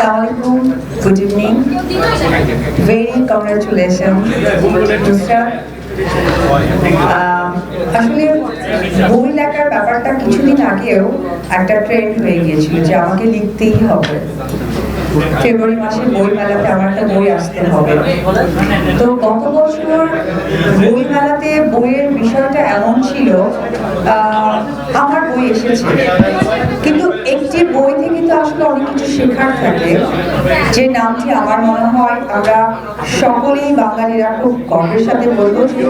Assalamualaikum. Good evening. Very congratulations. আহ, আসলে বই লেখার ব্যাপারটা কিছুদিন আগেও একটা ট্রেন্ড হয়ে গিয়েছিল যে আমাকে লিখতেই হবে ফেব্রুয়ারি মাসে বই মেলাতে আমার একটা বই আসতে হবে তো গত বছর বই মেলাতে বইয়ের বিষয়টা এমন ছিল আমার বই এসেছে কিন্তু একটি বই থেকে তো আসলে কিছু থাকে যে নামটি আমার মনে হয় আমরা সকলেই বাঙালিরা খুব গর্বের সাথে বলব যে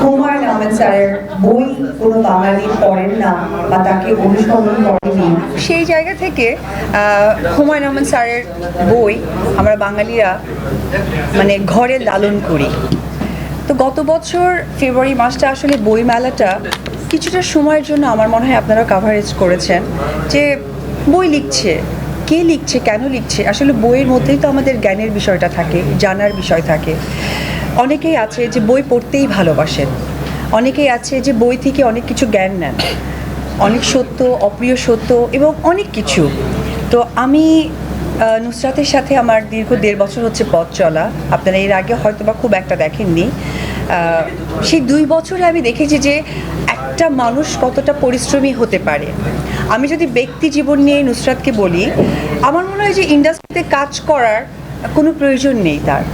হুমায়ুন আহমেদ স্যারের বই কোনো বাঙালি পড়েন না বা তাকে অনুসরণ করেনি। সেই জায়গা থেকে হুমায়ুন আহমেদ স্যারের বই আমরা বাঙালিরা মানে ঘরে লালন করি। তো গত বছর ফেব্রুয়ারি মাসটা আসলে বই মেলাটা কিছুটা সময়ের জন্য আমার মনে হয় আপনারা কাভারেজ করেছেন যে বই লিখছে কে লিখছে, কেন লিখছে? আসলে বইয়ের মধ্যেই তো আমাদের জ্ঞানের বিষয়টা থাকে, জানার বিষয় থাকে। অনেকেই আছে যে বই পড়তেই ভালোবাসেন। অনেকেই আছে যে বই থেকে অনেক কিছু জ্ঞান নেন। অনেক সত্য, অপ্রিয় সত্য এবং অনেক কিছু। তো আমি নুসরাতের সাথে আমার দীর্ঘ দেড় বছর হচ্ছে পথ চলা। আপনারা এর আগে হয়তো বা খুব একটা দেখেননি। সেই দুই বছরে আমি দেখেছি যে একটা মানুষ কতটা পরিশ্রমী হতে পারে? আমি যদি ব্যক্তি জীবন নিয়ে নুসরাতকে বলি, আমার মনে হয় যে ইন্ডাস্ট্রিতে কাজ করার কোনো প্রয়োজন নেই তার।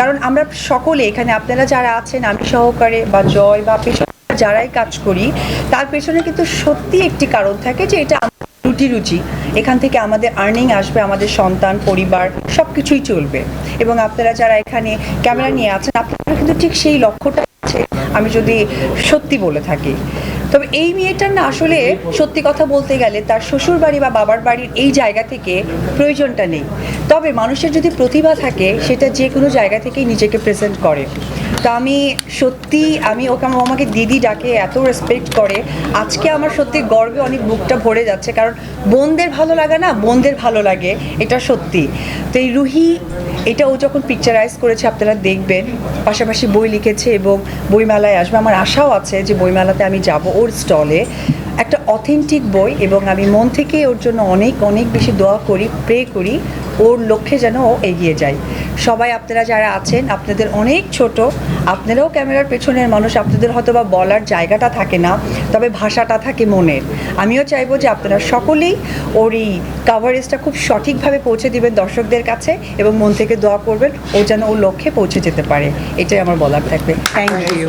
কারণ আমরা সকলে এখানে, আপনারা যারা আছেন, আমি সহকারে বা জয় বা পেছনে যারাই কাজ করি, তার পেছনে কিন্তু সত্যি একটি কারণ থাকে যে এটা রুটি রুচি। এখান থেকে আমাদের আর্নিং আসবে, আমাদের সন্তান, পরিবার সব কিছুই চলবে। এবং আপনারা যারা এখানে ক্যামেরা নিয়ে আছেন, আপনারা কিন্তু ঠিক সেই লক্ষ্যটা আমি যদি সত্যি বলে থাকি। তবে এই মেয়েটার না আসলে সত্যি কথা বলতে গেলে তার শ্বশুর বাড়ি বা বাবার বাড়ির এই জায়গা থেকে প্রয়োজনটা নেই। তবে মানুষের যদি প্রতিভা থাকে, সেটা যে কোনো জায়গা থেকেই নিজেকে প্রেজেন্ট করে। তা আমি সত্যি, আমি ওকে আমাকে দিদি ডাকে, এত রেসপেক্ট করে। আজকে আমার সত্যি গর্বে অনেক বুকটা ভরে যাচ্ছে, কারণ বোনদের ভালো লাগে না, বোনদের ভালো লাগে, এটা সত্যি। তো এই রুহি, এটা ও যখন পিকচারাইজ করেছে, আপনারা দেখবেন, পাশাপাশি বই লিখেছে এবং বইমেলায় আসবে। আমার আশাও আছে যে বইমেলাতে আমি যাব ওর স্টলে একটা অথেন্টিক বই এবং আমি মন থেকে ওর জন্য অনেক অনেক বেশি দোয়া করি প্রে করি। ওর লক্ষ্যে যেন ও এগিয়ে যায়। সবাই আপনারা যারা আছেন, আপনাদের অনেক ছোট, আপনারাও ক্যামেরার পেছনের মানুষ, আপনাদের হয়তো বা বলার জায়গাটা থাকে না, তবে ভাষাটা থাকে মনের। আমিও চাইব যে আপনারা সকলেই ওর এই কাভারেজটা খুব সঠিকভাবে পৌঁছে দিবেন দর্শকদের কাছে এবং মন থেকে দোয়া করবেন, ও যেন ওর লক্ষ্যে পৌঁছে যেতে পারে। এটাই আমার বলার থাকবে। Thank you